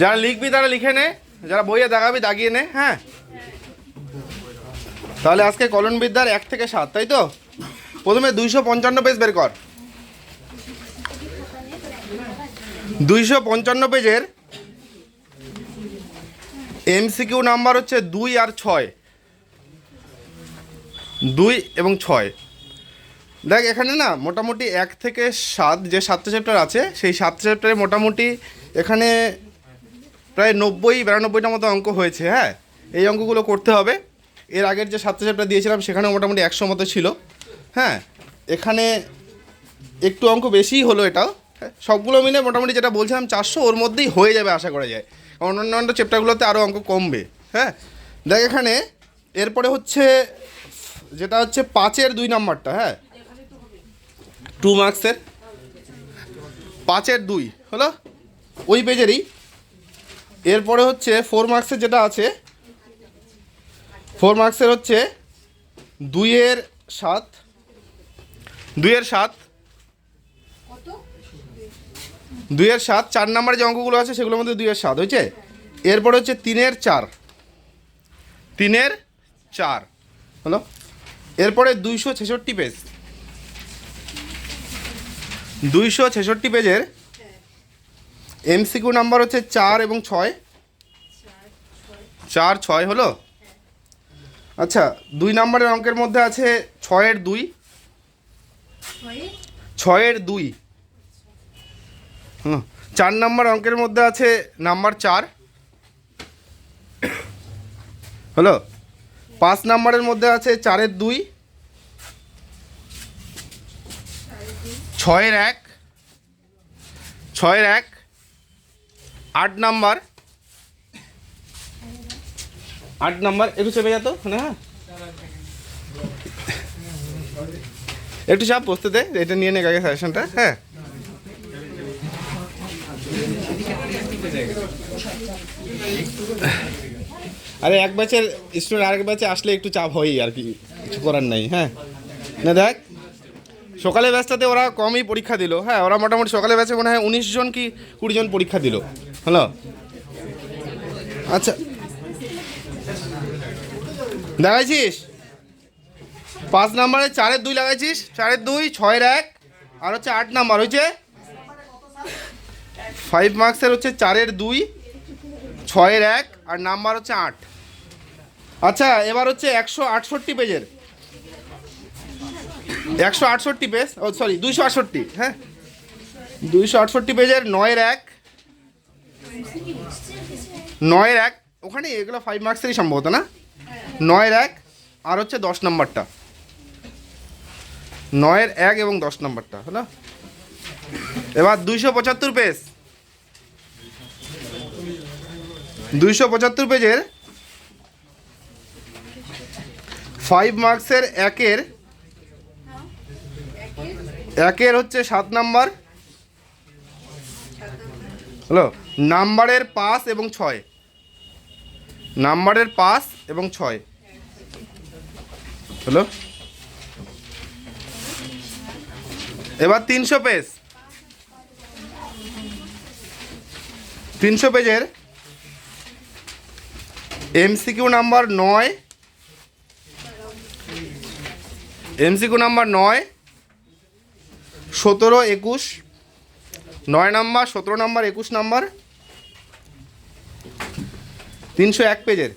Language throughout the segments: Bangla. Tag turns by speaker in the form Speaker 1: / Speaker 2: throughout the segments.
Speaker 1: যারা লিখবি তারা লিখে নে, যারা বইয়ে দাগাবি দাগিয়ে নে হ্যাঁ? তাহলে আজকে কলন বিদ্যার এক থেকে সাত, তাই তো? প্রথমে দুইশো পঞ্চান্ন পেজ বের কর। দুইশো পঞ্চান্ন পেজের এমসিকিউ নাম্বার হচ্ছে দুই আর ছয়। দুই এবং ছয়। দেখ, এখানে না মোটামুটি এক থেকে সাত যে সাতটা চ্যাপ্টার আছে, সেই সাতটা চ্যাপ্টারে মোটামুটি এখানে প্রায় নব্বই বিরানব্বইটা মতো অঙ্ক হয়েছে হ্যাঁ? এই অঙ্কগুলো করতে হবে। এর আগের যে সাতটা চ্যাপ্টার দিয়েছিলাম সেখানে মোটামুটি একশো মতো ছিল হ্যাঁ? এখানে একটু অঙ্ক বেশিই হলো এটাও হ্যাঁ, সবগুলো মিলে মোটামুটি যেটা বলছিলাম চারশো ওর মধ্যেই হয়ে যাবে আশা করা যায়। কারণ অন্যান্য চ্যাপ্টারগুলোতে আরও অঙ্ক কমবে হ্যাঁ? দেখ এখানে এরপরে হচ্ছে যেটা হচ্ছে পাঁচের দুই নাম্বারটা হ্যাঁ? টু মার্কসের পাঁচের দুই হলো? ওই পেজেরই। এরপরে হচ্ছে ফোর মার্কসের যেটা আছে ফোর মার্কসের হচ্ছে দুইয়ের সাত। দুইয়ের সাত। দুইয়ের সাত, চার নাম্বারে যে অঙ্কগুলো আছে সেগুলোর মধ্যে দুইয়ের সাত, হয়েছে? এরপরে হচ্ছে তিনের চার। তিনের চার। হলো? এরপরে দুইশো ছেষট্টি পেজ দুইশো ছেষট্টি পেজের এমসিকিউ নাম্বার হচ্ছে চার এবং ছয়। চার, ছয় হলো? আচ্ছা দুই নম্বরের অঙ্কের মধ্যে আছে ছয়ের দুই। ছয়ের দুই। হুম, চার নম্বর অঙ্কের মধ্যে আছে নাম্বার চার। হলো? পাঁচ নম্বরের মধ্যে আছে চারের দুই। ছয়ের এক। ছয়ের এক। আট নাম্বার। আট নাম্বার, একটু চেপে যেত মানে হ্যাঁ। একটু চাপ বসতে দে, এটা নিয়ে নে আগে সাজেশনটা হ্যাঁ। আরে এক ব্যাচের স্টুডেন্ট আরেক ব্যাচে আসলে একটু চাপ হয়ই আর কি, কিছু করার নাই হ্যাঁ। না দেখ, সকালে ব্যাচটাতে ওরা কমই পরীক্ষা দিল হ্যাঁ ওরা মোটামুটি সকালে ব্যাচে মনে হয় উনিশ জন কি কুড়ি জন পরীক্ষা দিল। হ্যালো। আচ্ছা। দেখাইছিস পাঁচ নাম্বারে চারের দুই লাগাইছিস? চারের দুই, ছয়ের এক, আর হচ্ছে আট নাম্বার হয়েছে ফাইভ মার্কসের হচ্ছে চারের দুই, ছয়ের এক, আর নাম্বার হচ্ছে আট। আচ্ছা এবার হচ্ছে একশো আটষট্টি পেজের। একশো আটষট্টি পেজ, ও সরি, দুইশো আটষট্টি হ্যাঁ? দুইশো আটষট্টি পেজের নয়ের এক নয়ের এক, ওখানে এগুলো ফাইভ মার্কসেরই সম্ভবত না? নয়ের এক, আর হচ্ছে দশ নম্বরটা। নয়ের এক এবং দশ নম্বরটা, হলো? এবার দুইশো পঁচাত্তর পেজ। দুইশো পঁচাত্তর পেজের ফাইভ মার্কসের একের একের হচ্ছে সাত নাম্বার। হ্যালো, নাম্বারের পাঁচ এবং ছয়। নাম্বারের পাঁচ এবং ছয়। হ্যালো, এবার তিনশো পেজ। তিনশো পেজের এমসিকিউ নাম্বার নয়, এমসিকিউ নাম্বার নয়, সতেরো, একুশ নয় নাম্বার, সতেরো নাম্বার, একুশ নাম্বার, তিনশো এক পেজের।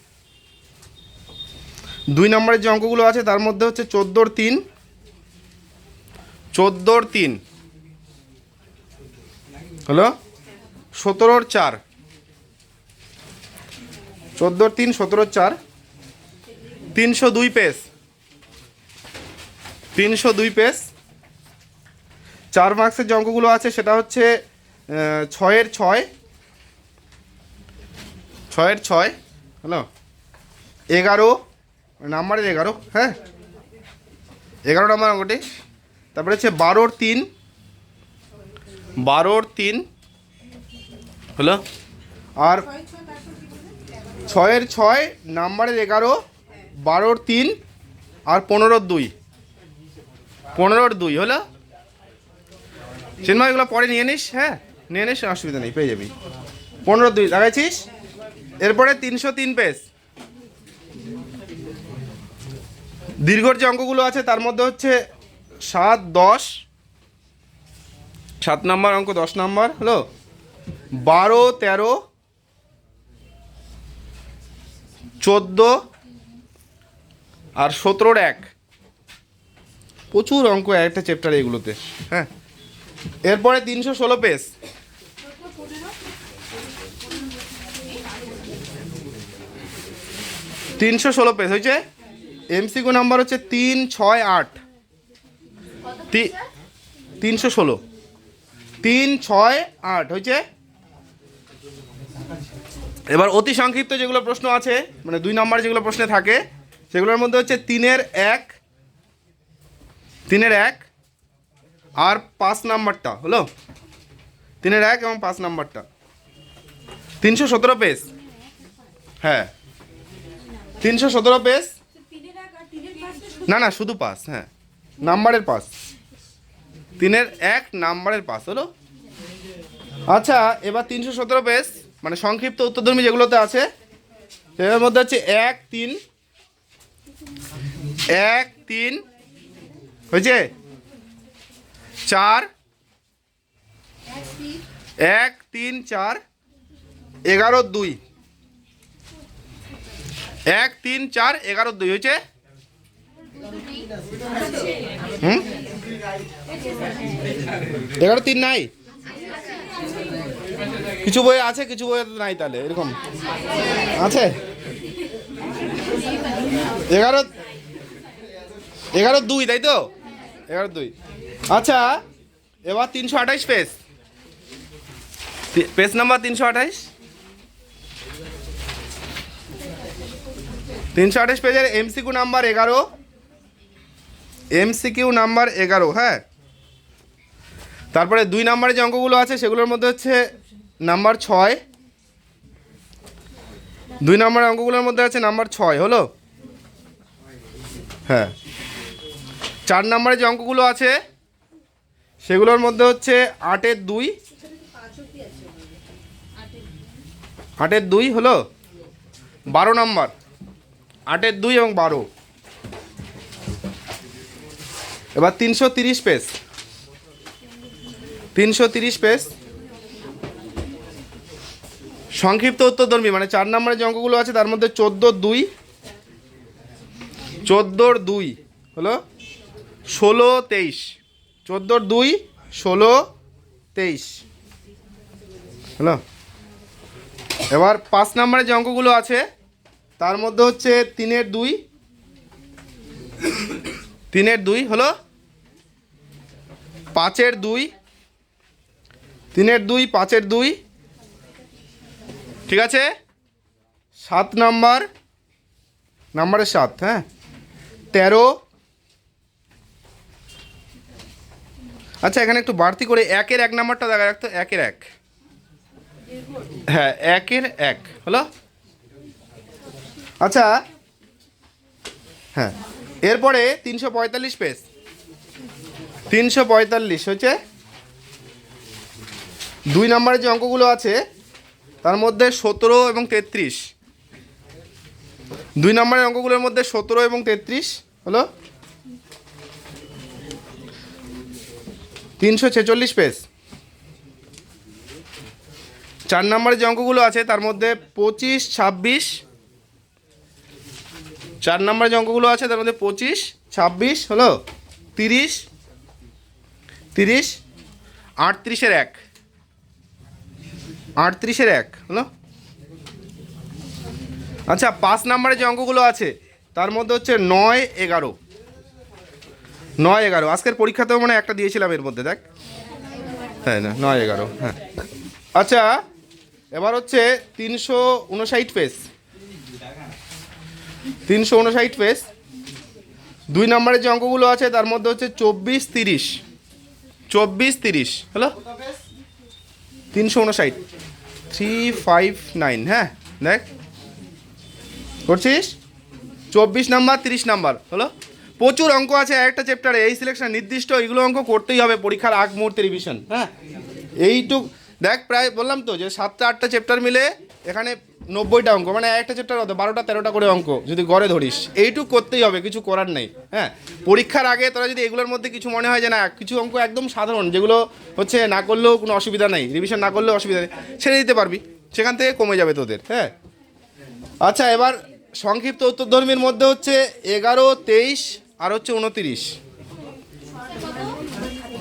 Speaker 1: দুই নম্বরের যে অঙ্কগুলো আছে, তার মধ্যে হচ্ছে চোদ্দোর তিন চোদ্দোর তিন। হলো? সতেরোর চার। চোদ্দোর তিন, সতেরোর চার। তিনশো দুই পেজ। তিনশো দুই পেজ। চার মার্কসের যে অঙ্কগুলো আছে, সেটা হচ্ছে ছয়ের ছয়। ছয়ের ছয়। হ্যালো? এগারো। নাম্বারের এগারো হ্যাঁ? এগারো নাম্বার অঙ্কটি। তারপরে হচ্ছে বারোর তিন। বারোর তিন। হলো? আর ছয়ের ছয়, নাম্বারের এগারো, বারোর তিন, আর পনেরোর দুই। পনেরোর দুই, হলো? চিন্ময় এগুলো পরে নিয়ে নিস হ্যাঁ? নিয়ে নিস, অসুবিধা নেই, পেয়ে যাবি। পনেরো দুই, লাগাইছিস? এরপরে তিনশো তিন পেজ দীর্ঘর যে অঙ্কগুলো আছে, তার মধ্যে হচ্ছে সাত, দশ। সাত নাম্বার অঙ্ক, দশ নাম্বার, হলো? বারো, তেরো। চোদ্দ। আর সতেরোর এক। প্রচুর অঙ্ক, একটা চ্যাপ্টার এগুলোতে হ্যাঁ? এরপরে তিনশো ষোলো পেজ তিনশো ষোলো পেজ হয়েছে? এমসিকিউ নাম্বার হচ্ছে তিন ছয় আট। তিনশো ষোলো। তিন ছয় আট, হয়েছে? এবার অতি সংক্ষিপ্ত যেগুলো প্রশ্ন আছে মানে দুই নম্বর যেগুলো প্রশ্নে থাকে, সেগুলোর মধ্যে হচ্ছে তিনের এক তিনের এক আর পাঁচ নাম্বারটা, হলো? তিনের এক এবং পাঁচ নাম্বারটা। তিনশো সতেরো পেজ হ্যাঁ। তিনশো সতেরো পেজ না না, শুধু পাস হ্যাঁ। নাম্বারের পাস তিনের এক, নাম্বারের পাস হলো? আচ্ছা এবার তিনশো সতেরো পেজ মানে সংক্ষিপ্ত উত্তরধর্মী যেগুলোতে আছে, সেগুলোর মধ্যে হচ্ছে এক, তিন। এক, তিন। হয়েছে? চার। এক তিন। চার। এগারো দুই। এক তিন চার এগারো দুই হয়েছে? হুম? এগারো তিন নাই? কিছু বই আছে কিছু বই নাই তাহলে এরকম। আছে? এগারো এগারো দুই তাই তো? এগারো দুই। আচ্ছা এবার তিনশো আঠাইশ পেজ পেজ নাম্বার তিনশো আঠাইশ তিনশো আঠাশ পেজের এমসিকিউ নাম্বার এগারো। এমসিকিউ নাম্বার এগারো হ্যাঁ। তারপরে দুই নাম্বারে যে অঙ্কগুলো আছে, সেগুলোর মধ্যে হচ্ছে নাম্বার ছয়। দুই নম্বরের অঙ্কগুলোর মধ্যে আছে নাম্বার ছয়, হলো? হ্যাঁ। চার নম্বরে যে অঙ্কগুলো আছে সেগুলোর মধ্যে হচ্ছে আটের দুই। আটের দুই হলো বারো নাম্বার। আটের দুই এবং বারো। এবার তিনশো তিরিশ পেজ তিনশো তিরিশ পেজ সংক্ষিপ্ত উত্তরধর্মী মানে চার নম্বরের যে অঙ্কগুলো আছে, তার মধ্যে চোদ্দোর দুই। চোদ্দোর দুই হলো ষোলো তেইশ। চোদ্দোর দুই, ষোলো, তেইশ। হলো? এবার পাঁচ নম্বরে যে অঙ্কগুলো আছে, তার মধ্যে হচ্ছে তিনের দুই। তিনের দুই, হলো? পাঁচের দুই। তিনের দুই, পাঁচের দুই। ঠিক আছে? সাত নাম্বার। নাম্বারের সাত হ্যাঁ? তেরো আচ্ছা এখানে একটু বাড়তি করে একের এক নাম্বারটা দেখা রাখতো একের এক। হ্যাঁ একের এক, হলো? আচ্ছা হ্যাঁ এরপরে তিনশো পঁয়তাল্লিশ পেজ। তিনশো পঁয়তাল্লিশ হচ্ছে দুই নম্বরের যে অঙ্কগুলো আছে, তার মধ্যে সতেরো এবং তেত্রিশ। দুই নম্বরের অঙ্কগুলোর মধ্যে সতেরো এবং তেত্রিশ, হলো? তিনশো ছেচল্লিশ পেজ চার নম্বরের যে অঙ্কগুলো আছে, তার মধ্যে পঁচিশ, ছাব্বিশ, চার নম্বরের যে অঙ্কগুলো আছে, তার মধ্যে পঁচিশ, ছাব্বিশ, হলো তিরিশ তিরিশ, আটত্রিশের এক। আটত্রিশের এক, হলো। আচ্ছা পাঁচ নম্বরে যে অঙ্কগুলো আছে, তার মধ্যে হচ্ছে নয়, এগারো। নয় এগারো। আজকের পরীক্ষাতেও মানে একটা দিয়েছিলাম এর মধ্যে, দেখ। হ্যাঁ না, নয় এগারো হ্যাঁ। আচ্ছা এবার হচ্ছে তিনশো উনষাট পেজ তিনশো উনষাট পেজ দুই নম্বরের যে অঙ্কগুলো আছে, তার মধ্যে হচ্ছে চব্বিশ তিরিশ। চব্বিশ তিরিশ, হলো? তিনশো উনষাট। থ্রি ফাইভ নাইন হ্যাঁ দেখ। করছিস? চব্বিশ নাম্বার, তিরিশ নাম্বার, হলো? প্রচুর অঙ্ক আছে একটা চ্যাপ্টারে এই সিলেকশন নির্দিষ্ট এইগুলো অঙ্ক করতেই হবে পরীক্ষার আগ মুহূর্তে রিভিশন হ্যাঁ? এইটুক, দেখ প্রায় বললাম তো যে সাতটা, আটটা চ্যাপ্টার মিলে এখানে নব্বইটা অঙ্ক মানে একটা চ্যাপ্টার হতো বারোটা, তেরোটা করে অঙ্ক যদি গড়ে ধরিস, এইটুক করতেই হবে, কিছু করার নেই হ্যাঁ? পরীক্ষার আগে তোরা যদি এগুলোর মধ্যে কিছু মনে হয় যে না, কিছু অঙ্ক একদম সাধারণ, যেগুলো হচ্ছে না করলেও কোনো অসুবিধা নেই রিভিশন না করলেও অসুবিধা নেই, ছেড়ে দিতে পারবি, সেখান থেকে কমে যাবে তোদের হ্যাঁ? আচ্ছা এবার সংক্ষিপ্ত উত্তরধর্মীর মধ্যে হচ্ছে এগারো, তেইশ আর হচ্ছে উনতিরিশ।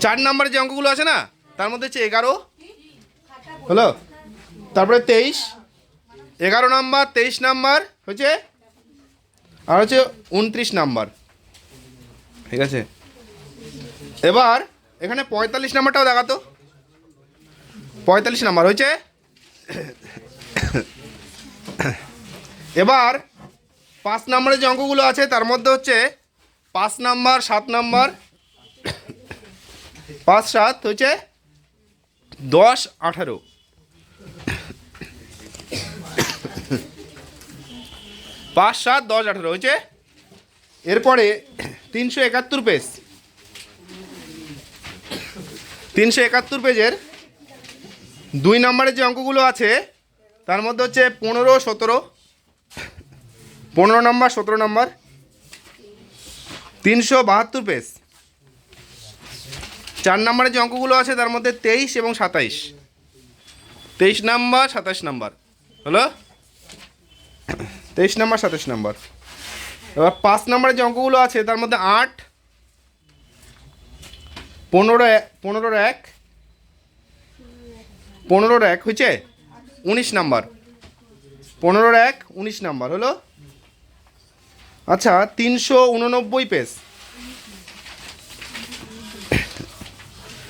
Speaker 1: চার নাম্বারের যে অঙ্কগুলো আছে না, তার মধ্যে হচ্ছে এগারো। হলো তারপরে তেইশ। এগারো নাম্বার, তেইশ নাম্বার হচ্ছে, আর হচ্ছে উনত্রিশ নাম্বার। ঠিক আছে? এবার এখানে পঁয়তাল্লিশ নাম্বারটাও দেখাতো পঁয়তাল্লিশ নাম্বার হয়েছে এবার পাঁচ নম্বরের যে অঙ্কগুলো আছে, তার মধ্যে হচ্ছে পাঁচ নাম্বার, সাত নাম্বার। পাঁচ, সাত হচ্ছে দশ, আঠারো। পাঁচ, সাত, দশ, আঠারো হচ্ছে এরপরে তিনশো একাত্তর পেজ। তিনশো একাত্তর পেজের দুই নম্বরের যে অঙ্কগুলো আছে, তার মধ্যে হচ্ছে পনেরো, সতেরো। পনেরো নম্বর, সতেরো নম্বর। তিনশো বাহাত্তর পেজ চার নম্বরের যে অঙ্কগুলো আছে, তার মধ্যে তেইশ এবং সাতাইশ। তেইশ নাম্বার, সাতাশ নাম্বার। হলো? তেইশ নাম্বার, সাতাশ নাম্বার। এবার পাঁচ নম্বরের যে অঙ্কগুলো আছে, তার মধ্যে আট, পনেরো, পনেরোর এক পনেরোর এক হয়েছে? উনিশ নাম্বার। পনেরোর এক, উনিশ নাম্বার। হলো? আচ্ছা তিনশো উননব্বই পেজ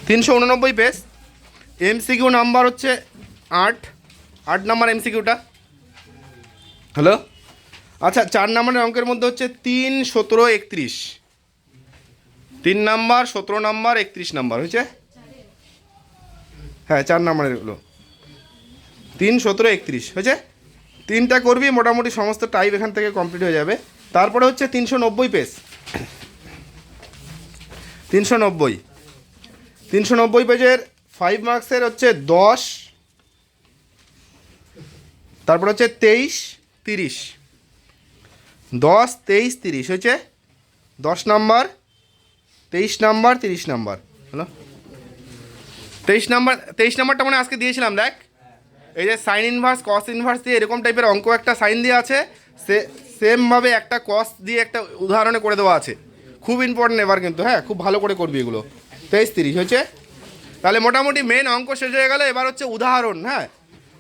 Speaker 1: তিনশো উননব্বই পেজ এমসিকিউ নাম্বার হচ্ছে আট। আট নাম্বার এমসিকিউটা হ্যালো? আচ্ছা চার নাম্বারের অঙ্কের মধ্যে হচ্ছে তিন সতেরো একত্রিশ। তিন নাম্বার, সতেরো নাম্বার, একত্রিশ নাম্বার, হয়েছে? হ্যাঁ চার নাম্বারের হলো। তিন সতেরো একত্রিশ, হয়েছে? তিনটা করবি, মোটামুটি সমস্ত টাইপ এখান থেকে কমপ্লিট হয়ে যাবে। তারপরে হচ্ছে তিনশো নব্বই পেজ তিনশো নব্বই। তিনশো নব্বই পেজের ফাইভ মার্কসের হচ্ছে দশ। তারপর হচ্ছে তেইশ, তিরিশ। দশ, তেইশ, তিরিশ হচ্ছে দশ নাম্বার, তেইশ নাম্বার, তিরিশ নাম্বার। হ্যালো তেইশ নাম্বার, তেইশ নাম্বারটা মানে আজকে দিয়েছিলাম, দেখ। এই যে সাইন ইনভার্স কস ইনভার্স দিয়ে এরকম টাইপের অঙ্ক একটা সাইন দিয়ে আছে, সে সেমভাবে একটা কস দিয়ে একটা উদাহরণে করে দেওয়া আছে। খুব ইম্পর্টেন্ট এবার কিন্তু হ্যাঁ খুব ভালো করে করবি এগুলো। তেইশ তিরিশ হয়েছে। তাহলে মোটামুটি মেন অঙ্ক শেষ হয়ে গেলে, এবার হচ্ছে উদাহরণ হ্যাঁ।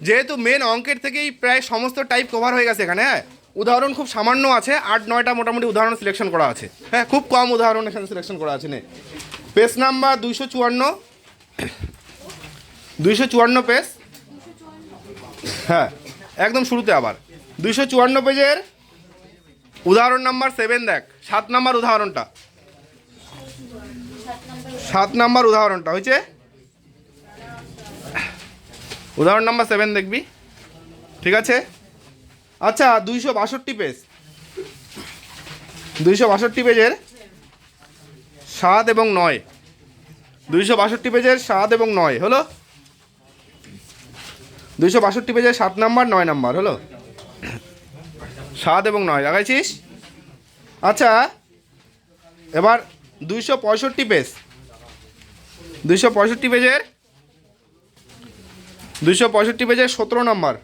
Speaker 1: যেহেতু মেন অঙ্কের থেকেই প্রায় সমস্ত টাইপ কভার হয়ে গেছে এখানে হ্যাঁ। উদাহরণ খুব সামান্য আছে, আট, নয়টা মোটামুটি উদাহরণ সিলেকশন করা আছে। হ্যাঁ খুব কম উদাহরণ এখানে সিলেকশন করা আছে নে। পেজ নাম্বার দুইশো চুয়ান্ন। দুইশো চুয়ান্ন পেজ হ্যাঁ একদম শুরুতে আবার। দুইশো চুয়ান্ন পেজের উদাহরণ নাম্বার সেভেন দেখ। সাত নাম্বার উদাহরণটা। সাত নাম্বার উদাহরণটা, হয়েছে? উদাহরণ নাম্বার সেভেন দেখবি। ঠিক আছে? আচ্ছা দুইশো বাষট্টি পেজ। দুইশো বাষট্টি পেজের সাত এবং নয়। দুইশো বাষট্টি পেজের সাত এবং নয়, হলো? দুইশো বাষট্টি পেজের সাত নাম্বার, নয় নাম্বার, হলো? সাত এবং নয়, লাগাইছিস? আচ্ছা এবার দুইশো পঁয়ষট্টি পেজ। দুইশো পঁয়ষট্টি পেজের, দুইশো পঁয়ষট্টি পেজের সতেরো নম্বর।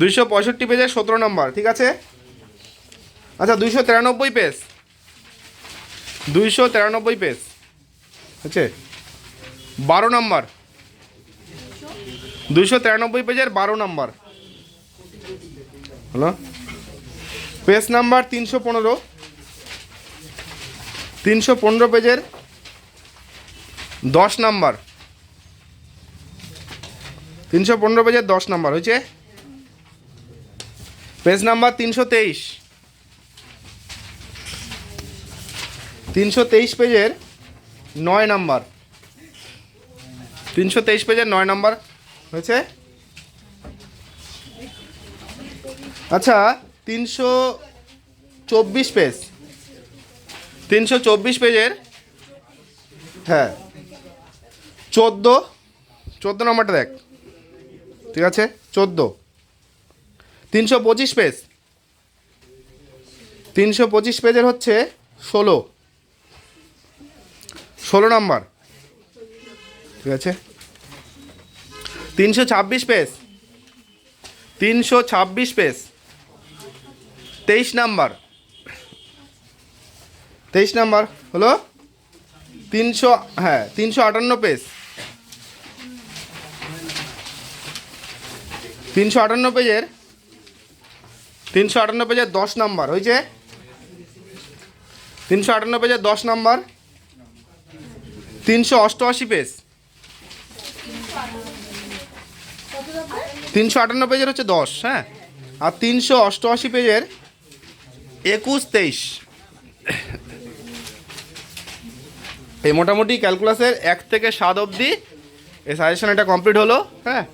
Speaker 1: দুইশো পঁয়ষট্টি পেজের সতেরো নম্বর, ঠিক আছে? আচ্ছা দুইশো তিরানব্বই পেজ। দুইশো তিরানব্বই পেজ, আছে? বারো নম্বর। দুইশো তিরানব্বই পেজের বারো নাম্বার। হলো? পেজ নাম্বার তিনশো পনেরো। তিনশো পনেরো পেজের দশ নাম্বার তিনশো পনেরো পেজের দশ নাম্বার হয়েছে। পেজ নাম্বার তিনশো তেইশ। তিনশো তেইশ পেজের নয় নাম্বার তিনশো তেইশ পেজের নয় নাম্বার হয়েছে। আচ্ছা তিনশো চব্বিশ পেজ তিনশো চব্বিশ পেজের হ্যাঁ চোদ্দ চোদ্দ নম্বরটা দেখ। ঠিক আছে? চোদ্দ। তিনশো পঁচিশ পেজ তিনশো পঁচিশ পেজের হচ্ছে ষোলো। ষোলো নম্বর। ঠিক আছে? তিনশো ছাব্বিশ পেজ তিনশো ছাব্বিশ পেজ তেইশ নাম্বার। তেইশ নাম্বার হলো তিনশো হ্যাঁ তিনশো আটান্ন পেজ। তিনশো আটান্ন পেজের, তিনশো আটান্ন পেজের দশ নাম্বার হয়েছে তিনশো আটান্ন পেজের দশ নাম্বার। তিনশো অষ্টআশি পেজ। তিনশো আটান্ন পেজের হচ্ছে দশ হ্যাঁ? আর তিনশো অষ্টআশি পেজের একুশ তেইশ। এই মোটামুটি ক্যালকুলাসের এক থেকে সাত অবধি এই সাজেশন এটা কমপ্লিট হলো হ্যাঁ?